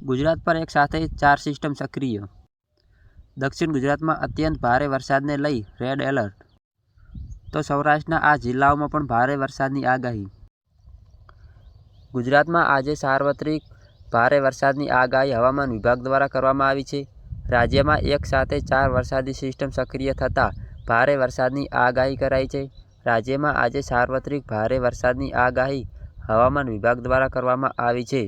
ગુજરાત પર એક સાથે ચાર સિસ્ટમ સક્રિય. દક્ષિણ ગુજરાતમાં અત્યંત ભારે વરસાદને લઈ રેડ એલર્ટ તો સૌરાષ્ટ્રના આ જિલ્લાઓમાં પણ ભારે વરસાદની આગાહી. ગુજરાતમાં આજે સાર્વત્રિક ભારે વરસાદની આગાહી હવામાન વિભાગ દ્વારા કરવામાં આવી છે. રાજ્યમાં એક સાથે ચાર વરસાદી સિસ્ટમ સક્રિય થતાં ભારે વરસાદની આગાહી કરાઈ છે. રાજ્યમાં આજે સાર્વત્રિક ભારે વરસાદની આગાહી હવામાન વિભાગ દ્વારા કરવામાં આવી છે.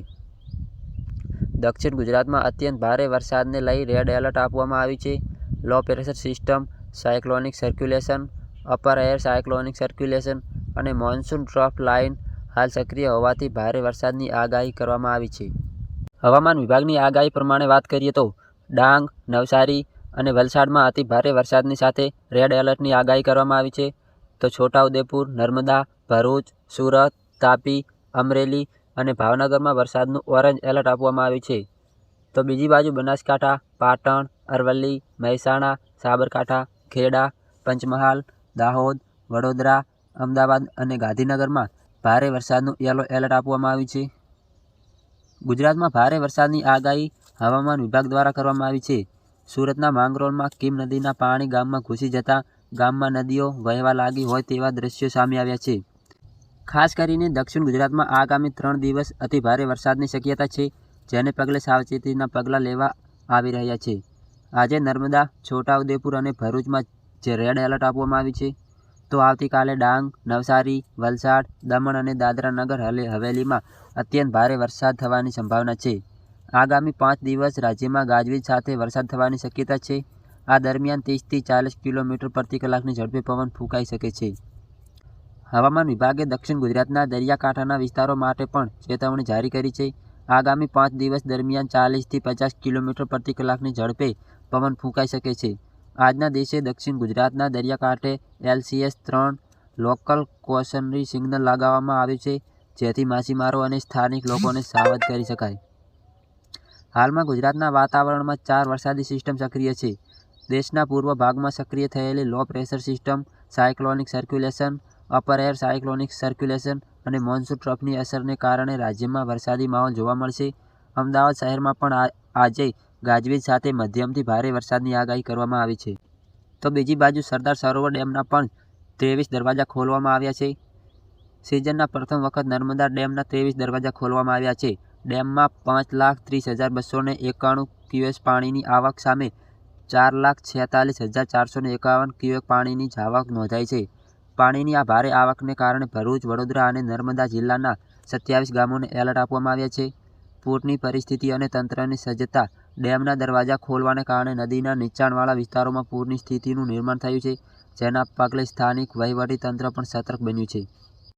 દક્ષિણ ગુજરાતમાં અત્યંત ભારે વરસાદને લઈ રેડ એલર્ટ આપવામાં આવી છે. Low pressure system, cyclonic circulation, upper air cyclonic circulation અને મોન્સૂન ટ્રફ લાઇન હાલ સક્રિય હોવાથી ભારે વરસાદની આગાહી કરવામાં આવી છે. હવામાન વિભાગની આગાહી પ્રમાણે વાત કરીએ તો, ડાંગ, નવસારી અને વલસાડમાં અતિ ભારે વરસાદની સાથે રેડ એલર્ટની આગાહી કરવામાં આવી છે. તો છોટાઉદેપુર નર્મદા, ભરૂચ, સુરત, તાપી, અમરેલી અને ભાવનગરમાં વરસાદનું ઓરેન્જ એલર્ટ આપવામાં આવ્યું છે. તો બીજી બાજુ બનાસકાંઠા, પાટણ, અરવલ્લી, મહેસાણા, સાબરકાંઠા, ખેડા, પંચમહાલ, દાહોદ, વડોદરા, અમદાવાદ અને ગાંધીનગરમાં ભારે વરસાદનું યલો એલર્ટ આપવામાં આવ્યું છે. ગુજરાતમાં ભારે વરસાદની આગાહી હવામાન વિભાગ દ્વારા કરવામાં આવી છે. સુરતના માંગરોળમાં કીમ નદીના પાણી ગામમાં ઘૂસી જતાં ગામમાં નદીઓ વહેવા લાગી હોય તેવા દ્રશ્યો સામે આવ્યા છે. ખાસ કરીને દક્ષિણ ગુજરાતમાં આગામી ત્રણ દિવસ અતિ ભારે વરસાદની શક્યતા છે, જેને પગલે સાવચેતીના પગલાં લેવા આવી રહ્યા છે. આજે નર્મદા, છોટાઉદેપુર અને ભરૂચમાં જે રેડ એલર્ટ આપવામાં આવી છે, તો આવતીકાલે ડાંગ, નવસારી, વલસાડ, દમણ અને દાદરા નગર હવેલીમાં અત્યંત ભારે વરસાદ થવાની સંભાવના છે. આગામી પાંચ દિવસ રાજ્યમાં ગાજવીજ સાથે વરસાદ થવાની શક્યતા છે. આ દરમિયાન ત્રીસથી ચાલીસ કિલોમીટર પ્રતિ કલાકની ઝડપે પવન ફૂંકાઈ શકે છે. હવામાન વિભાગે દક્ષિણ ગુજરાતના દરિયાકાંઠાના વિસ્તારો માટે પણ ચેતવણી જારી કરી છે. આગામી પાંચ દિવસ દરમિયાન ચાલીસથી પચાસ કિલોમીટર પ્રતિ કલાકની ઝડપે પવન ફૂંકાઈ શકે છે. આજના દિવસે દક્ષિણ ગુજરાતના દરિયાકાંઠે એલસીએસ ત્રણ લોકલ કોશનરી સિગ્નલ લગાવવામાં આવ્યું છે, જેથી માછીમારો અને સ્થાનિક લોકોને સાવધ કરી શકાય. હાલમાં ગુજરાતના વાતાવરણમાં ચાર વરસાદી સિસ્ટમ સક્રિય છે. દેશના પૂર્વ ભાગમાં સક્રિય થયેલી low pressure system, cyclonic circulation upper air cyclonic circulation અને મોન્સૂન ટ્રફની અસરને કારણે રાજ્યમાં વરસાદી માહોલ જોવા મળશે. અમદાવાદ શહેરમાં પણ આજે ગાજવીજ સાથે મધ્યમથી ભારે વરસાદની આગાહી કરવામાં આવી છે. તો બીજી બાજુ સરદાર સરોવર ડેમના પણ ત્રેવીસ દરવાજા ખોલવામાં આવ્યા છે. સિઝનના પ્રથમ વખત નર્મદા ડેમના ત્રેવીસ દરવાજા ખોલવામાં આવ્યા છે. ડેમમાં પાંચ લાખ ત્રીસ હજાર બસો ને એકાણું ક્યુએસ પાણીની આવક સામે ચાર લાખ છેતાલીસ હજાર ચારસો ને એકાવન ક્યુએક પાણીની જાવક નોંધાઈ છે. પાણીની આ ભારે આવકને કારણે ભરૂચ, વડોદરા અને નર્મદા જિલ્લાના સત્યાવીસ ગામોને એલર્ટ આપવામાં આવ્યા છે. પૂરની પરિસ્થિતિ અને તંત્રની સજ્જતા ડેમના દરવાજા ખોલવાને કારણે નદીના નીચાણવાળા વિસ્તારોમાં પૂરની સ્થિતિનું નિર્માણ થયું છે, જેના પગલે સ્થાનિક વહીવટી તંત્ર પણ સતર્ક બન્યું છે.